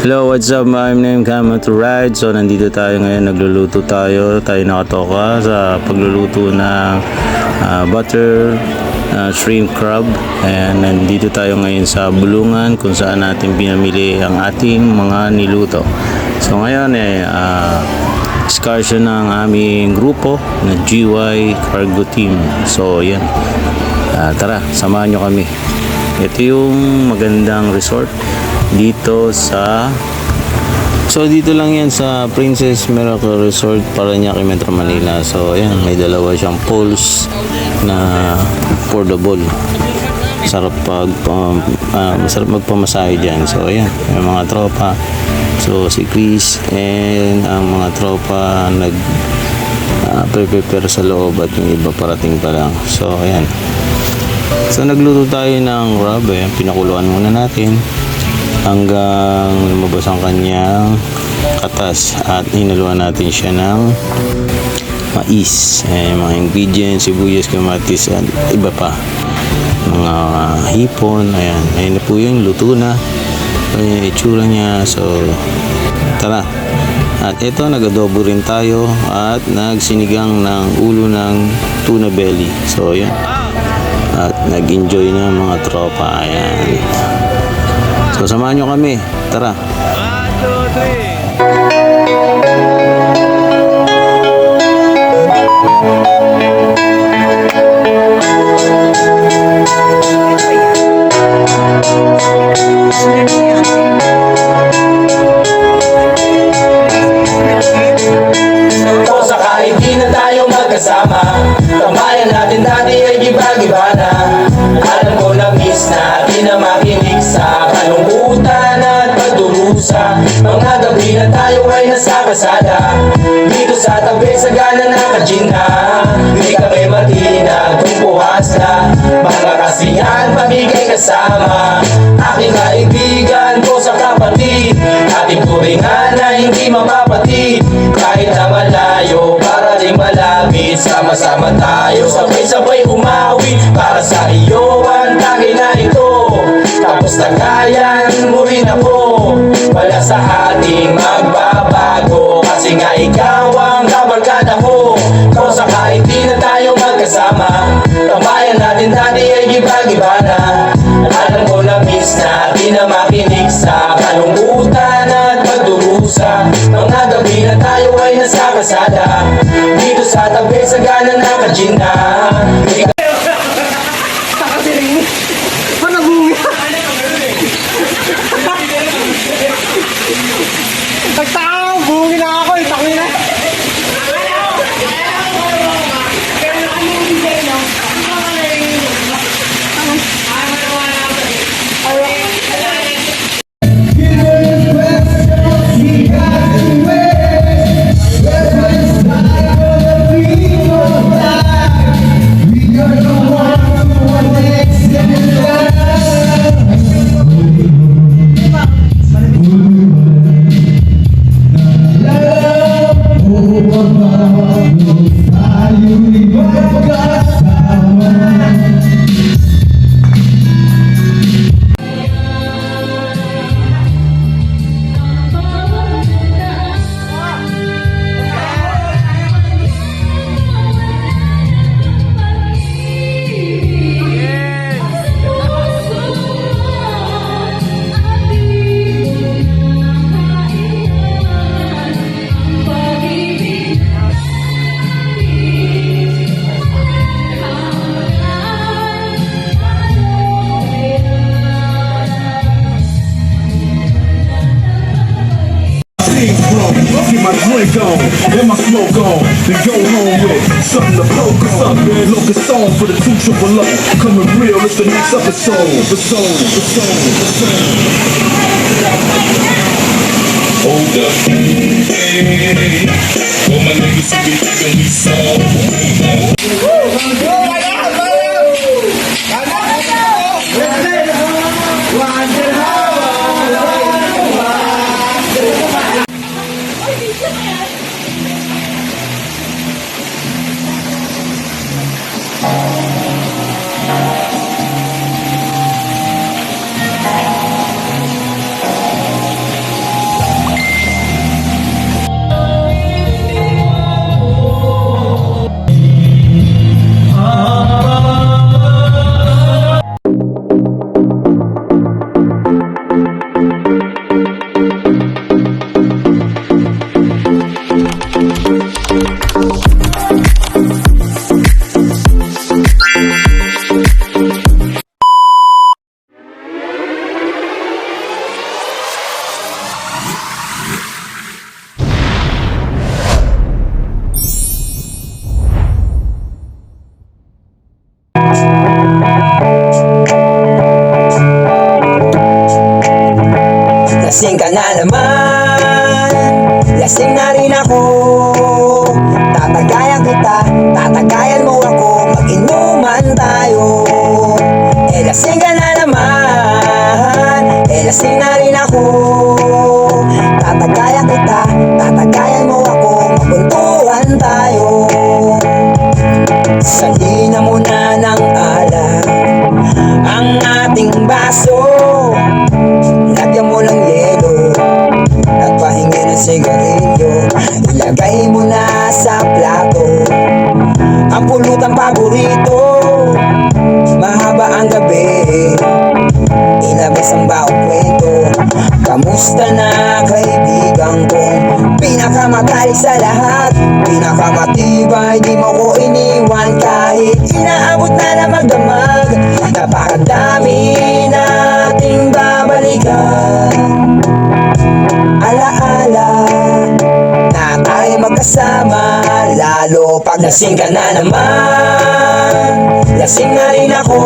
Hello, what's up? I'm named Kama to Ride. So, nandito tayo ngayon. Nagluluto tayo. Tayo nakatoka sa pagluluto ng ah, butter ah, shrimp crab. And nandito tayo ngayon sa bulungan kung saan natin pinamili ang ating mga niluto. So, ngayon eh, ah, excursion ng aming grupo na GY Cargo Team. So, yan. Ah, tara, samahan nyo kami. Ito yung magandang resort dito sa So dito lang yan sa Princess Miracle Resort Paranaque Metro Manila. So ayan, may dalawa siyang pools na affordable. Sarap pag um, ah, masarap magpamasahe diyan. So ayan, may mga tropa. So si Chris and ang mga tropa nag ah, prepare sa loob at yung iba parating pa lang. So ayan. So nagluto tayo ng rub eh. Pinakuluan muna natin hanggang lumabas ang kanyang katas at hinaluan natin siya ng mais. Eh, mga ingredients, sibuyas, kamatis at iba pa. Mga hipon, ayan. Ayan na po yun, luto na. Ayan itsura niya. So, tara. At ito, nag-adobo rin tayo at nagsinigang ng ulo ng tuna belly. So, ayan. At nag-enjoy na mga tropa. Ayan. So, samahan nyo kami. Tara. O sa kahit di na tayo magkasama Tambayan natin dati ay giba-giba na pagdurusa Mga gabi na tayo ay nasa kasada. Dito sa tabi sa gana na kajina Di kami matinag kung buhas na. Mga kasiyahan pamigay kasama. Aking kaibigan ko sa kapatid. Ating turingan na hindi mapapatid. Kahit na malayo para rin malapit. Sama-sama tayo sabay-sabay umawi. Para sa iyo ang tagay na ito. Tapos ako Wala sa ating magbabago. Kasi nga ikaw ang kabarkada ko Kung sa kahit di na tayo magkasama. Tambayan natin dati ay giba-giba na. Alam ko na miss na di na makinig sa kalungkutan at pagdurusa Mga gabi na tayo ay nasa kasada. Dito sa tabi sa gana na kajina Nagtao, drink on, and my smoke on, then go home with something to focus on. Look a song for the two triple O. Coming real, it's the next episode. The song, the song. Hold up. Yeah. Lasing ka na naman. Lasing na rin ako. Tatagayan kita Tatagayan mo ako. Mag-inuman tayo Eh lasing ka na naman. Eh lasing na rin ako. Tatagayan kita Lasing ka na naman. Lasing na rin ako.